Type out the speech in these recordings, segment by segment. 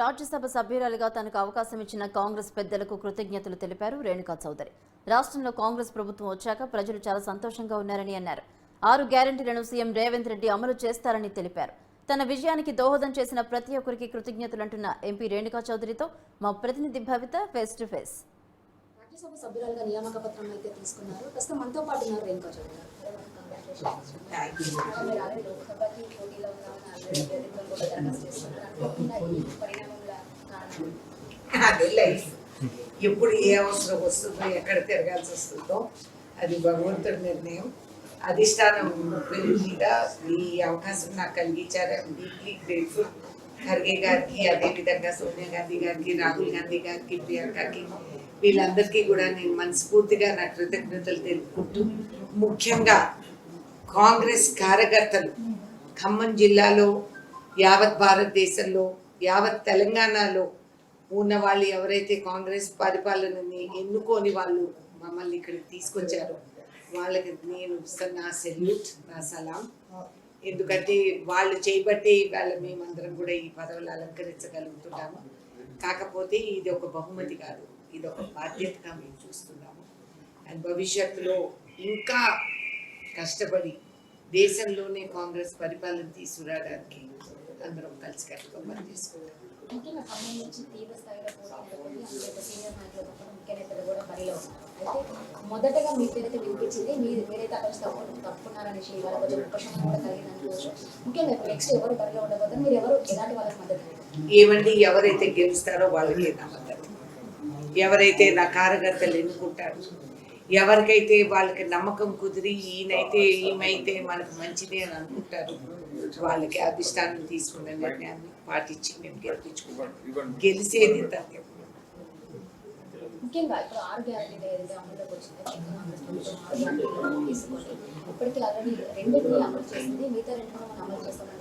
రాజ్యసభ సభ్యురాలిగా తనకు అవకాశం ఇచ్చిన కాంగ్రెస్ పెద్దలకు కృతజ్ఞతలు తెలిపారు రేణుకా చౌదరి. రాష్ట్రంలో కాంగ్రెస్ ప్రభుత్వం వచ్చాక ప్రజలు చాలా సంతోషంగా ఉన్నారని అన్నారు. ఆరు గ్యారంటీలను సీఎం రేవంత్ రెడ్డి అమలు చేస్తారని తెలిపారు. తన విజయానికి దోహదం చేసిన ప్రతి ఒక్కరికి కృతజ్ఞతలంటున్న ఎంపీ రేణుకా చౌదరితో మా ప్రతినిధి Bhavitha face to face. Rajya Sabha సభ్యురాలుగా నియామక పత్రం అయితే తీసుకున్నారు. ప్రస్తుతం మనతో పాటు ఉన్నారు రేణుకా చౌదరి లోక్సభకి పోటీలో అదే లైఫ్ ఎప్పుడు ఏ అవసరం వస్తుందో ఎక్కడ తిరగాల్సి వస్తుందో అది భగవంతుడి నిర్ణయం. అధిష్టానం పేరు మీద ఈ అవకాశం నాకు కలిగించారు. డీప్లీ గ్రేట్ఫుల్ ఖర్గే గారికి అదేవిధంగా సోనియా గాంధీ గారికి రాహుల్ గాంధీ గారికి ప్రియాంకకి వీళ్ళందరికీ కూడా నేను మనస్ఫూర్తిగా నా కృతజ్ఞతలు తెలుపుకుంటూ ముఖ్యంగా కాంగ్రెస్ కార్యకర్తలు ఖమ్మం జిల్లాలో యావత్ భారతదేశంలో యావత్ తెలంగాణలో ఉన్న వాళ్ళు ఎవరైతే కాంగ్రెస్ పరిపాలనని ఎన్నుకొని వాళ్ళు మమ్మల్ని ఇక్కడికి తీసుకొచ్చారో. వాళ్ళకి నేను నా సెల్యూట్ నా సలాం. ఎందుకంటే వాళ్ళు చేయబట్టే ఇవాళ మేమందరం కూడా ఈ పదవులు అలంకరించగలుగుతున్నాము. కాకపోతే ఇది ఒక బహుమతి కాదు. ఇది ఒక బాధ్యతగా మేము చూస్తున్నాము. అండ్ భవిష్యత్తులో ఇంకా కష్టపడి దేశంలోనే కాంగ్రెస్ పరిపాలన తీసుకురావడానికి అందరం కలిసికట్టుగా పనిచేసుకుంటాం మొదటగా వినిపించింది మీరు మీరైతే అక్కడ తప్పు కొంచెం ఉపశమనం కూడా కలిగింది అనుకోవచ్చు ముఖ్యంగా ఇప్పుడు నెక్స్ట్ ఎవరు బరిలో మీరు ఎవరు ఎలాంటి వాళ్ళకి మద్దతు? ఏమండి ఎవరైతే గెలుస్తారో వాళ్ళకే నా మద్దతు. ఎవరైతే నా కార్యకర్తలు ఎన్నుకుంటారు ఎవరికైతే వాళ్ళకి నమ్మకం కుదిరి ఈయనైతే ఈమెయితే మనకు మంచిదే అని అనుకుంటారు వాళ్ళకి అధిష్టానం తీసుకున్న నిర్ణయాన్ని పాటించి మేము గెలిపించుకుంటాం. గెలిచేది తథ్యం ముఖ్యంగా ఇప్పుడు ఆరు ఏదైతే అమలులోకి వచ్చిందో ఇప్పటికీ ఆల్రెడీ రెండింటిని అమలు చేసింది మిగతా రెండు కూడా మనం అమలు చేస్తామని.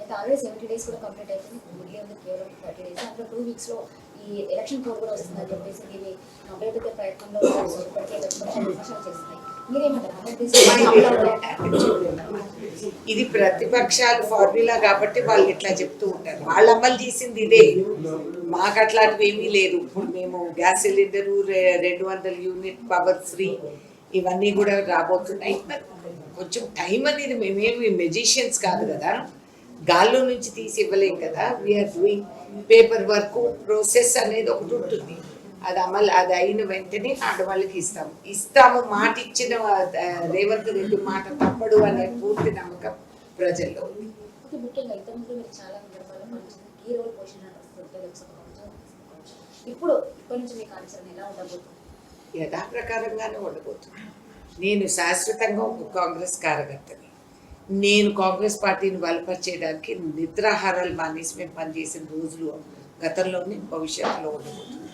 అయితే ఆల్రెడీ సెవెంటీ డేస్ కూడా కంప్లీట్ అయిపోయింది మిగిలి ఉంది కేవలం థర్టీ డేస్. అందులో టూ వీక్స్లో ఈ ఎలక్షన్ కోడ్ కూడా వస్తుందని చెప్పేసి దీన్ని అభ్యర్థిక ప్రయత్నంలో. ఇది ప్రతిపక్షాలు ఫార్ములా కాబట్టి వాళ్ళు ఇట్లా చెప్తూ ఉంటారు. వాళ్ళు అమలు చేసింది ఇదే. మాకు అట్లాంటివి ఏమీ లేదు. ఇప్పుడు మేము గ్యాస్ సిలిండరు రెండు వందల యూనిట్ పవర్ ఫ్రీ ఇవన్నీ కూడా రాబోతున్నాయి. కొంచెం టైం అనేది మేమేమి మెజిషియన్స్ కాదు కదా. గాల్లో నుంచి తీసి ఇవ్వలేం కదా? We are doing paperwork process అనేది ఒకటి ఉంటుంది. అది అమలు అది అయిన వెంటనే ఆడవాళ్ళకి ఇస్తాము. ఇస్తాము మాట ఇచ్చిన రేవంత్ రెడ్డి మాట తప్పడు అనే పూర్తి నమ్మకం ప్రజల్లో ఉంది. ఇప్పుడు ఇప్పటి నుంచి మీ కార్యాచరణ ఎలా ఉండబోతుంది? యథాప్రకారంగానే ఉండబోతుంది. నేను శాశ్వతంగా ఒక కాంగ్రెస్ కార్యకర్తని నేను కాంగ్రెస్ పార్టీని బలపరిచేయడానికి నిద్రాహారాలు మానేసి మేము పనిచేసిన రోజులు గతంలోనే భవిష్యత్తులో ఉండబోతుంది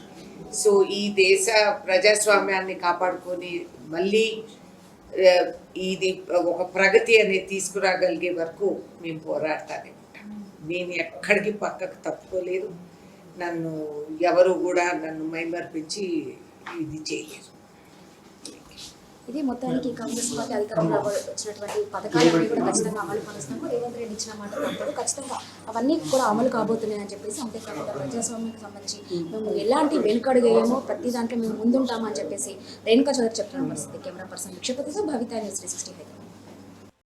సో ఈ దేశ ప్రజాస్వామ్యాన్ని కాపాడుకొని మళ్ళీ ఇది ఒక ప్రగతి అనేది తీసుకురాగలిగే వరకు మేము పోరాడతానే ఉంటాం. నేను ఎక్కడికి పక్కకు తప్పుకోలేదు. నన్ను ఎవరు కూడా నన్ను మైమర్పించి ఇది చేయలేరు ఇది మొత్తానికి కాంగ్రెస్ పార్టీ అధికారంలో వచ్చినటువంటి పథకాలన్నీ కూడా ఖచ్చితంగా అమలు పరుస్తాము రేవంత్ రెడ్డి ఇచ్చిన మాట తప్పదు ఖచ్చితంగా అవన్నీ కూడా అమలు కాబోతున్నాయని చెప్పేసి అంతేకాకుండా ప్రజాస్వామ్యానికి సంబంధించి మేము ఎలాంటి వెనుకడుగు వేయమో ప్రతి దాంట్లో మేము ముందుంటామని చెప్పేసి రేణుకా చౌదరి చెప్తున్న పరిస్థితి. కెమెరా పర్సన్ విక్షపతితో భవితా న్యూస్ త్రీ సిక్స్టీ